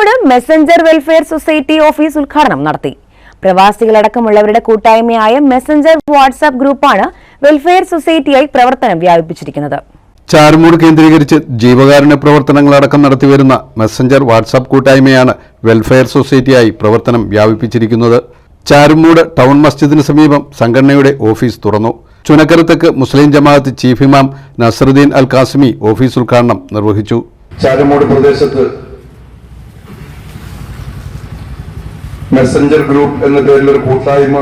Charummood messenger welfare society office ഉദ്ഘാടനം നടത്തി. പ്രവാസികളടക്കമുള്ളവരുടെ കൂട്ടായ്മയായ മെസഞ്ചർ വാട്സ്ആപ്പ് ഗ്രൂപ്പാണ് വെൽഫെയർ സൊസൈറ്റിയായി പ്രവർത്തനം വ്യാപിപ്പിച്ചിരിക്കുന്നത്. ചാരുമൂട് കേന്ദ്രീകരിച്ച് ജീവകാരുണ്യ പ്രവർത്തനങ്ങളടക്കം നടത്തിവരുന്ന മെസ്സഞ്ചർ വാട്സ്ആപ്പ് കൂട്ടായ്മയാണ് വെൽഫെയർ സൊസൈറ്റിയായി പ്രവർത്തനം വ്യാപിപ്പിച്ചിരിക്കുന്നത്. ചാരുമൂട് ടൗൺ മസ്ജിദിന് സമീപം സംഘടനയുടെ ഓഫീസ് തുറന്നു. ചുനക്കരത്തേക്ക് മുസ്ലിം ജമാഅത്ത് ചീഫ് ഇമാം നസറുദ്ദീൻ അൽ കാസിമി ഓഫീസ് ഉദ്ഘാടനം നിർവഹിച്ചു. ചാരുമൂട് പ്രദേശത്ത് മെസ്സഞ്ചർ ഗ്രൂപ്പ് എന്ന പേരിൽ ഒരു കൂട്ടായ്മ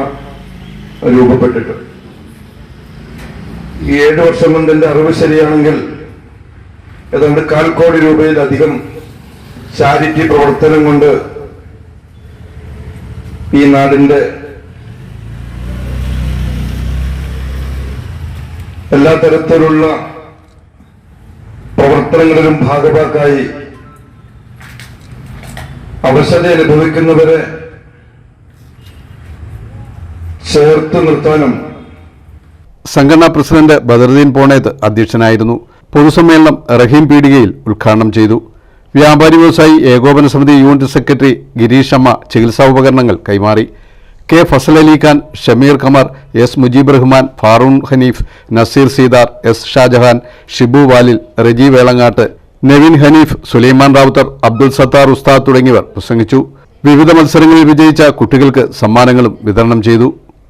രൂപപ്പെട്ടിട്ട്. ഈ ഏഴ് വർഷം കൊണ്ട് എന്റെ അറിവ് ശരിയാണെങ്കിൽ ഏതാണ്ട് കാൽ കോടി രൂപയിലധികം ചാരിറ്റി പ്രവർത്തനം കൊണ്ട് ഈ നാടിന്റെ എല്ലാ തരത്തിലുള്ള പ്രവർത്തനങ്ങളിലും ഭാഗഭാക്കായി അവശത അനുഭവിക്കുന്നവരെ ചേർത്ത് നിർത്താനും. സംഘടനാ പ്രസിഡന്റ് ബദറുദ്ദീൻ പോണേത്ത് അധ്യക്ഷനായിരുന്നു. പൊതുസമ്മേളനം റഹീം പീടികയിൽ ഉദ്ഘാടനം ചെയ്തു. വ്യാപാരി വ്യവസായി ഏകോപന സമിതി യൂണിറ്റ് സെക്രട്ടറി ഗിരീഷ് അമ്മ ചികിത്സാ ഉപകരണങ്ങൾ കൈമാറി. K Fazal Ali Khan Shameer Kamar S Mujeeb Rahman Faroon Hanif Naseer Seedar S Shahjahan Shibu Valil Reji Velangattu Naveen Hanif Sulaiman Ravuthar Abdul Sathar Ustad തുടങ്ങിയവർ പ്രസംഗിച്ചു. വിവിധ മത്സരങ്ങളിൽ വിജയിച്ച കുട്ടികൾക്ക് സമ്മാനങ്ങളും വിതരണം ചെയ്തു.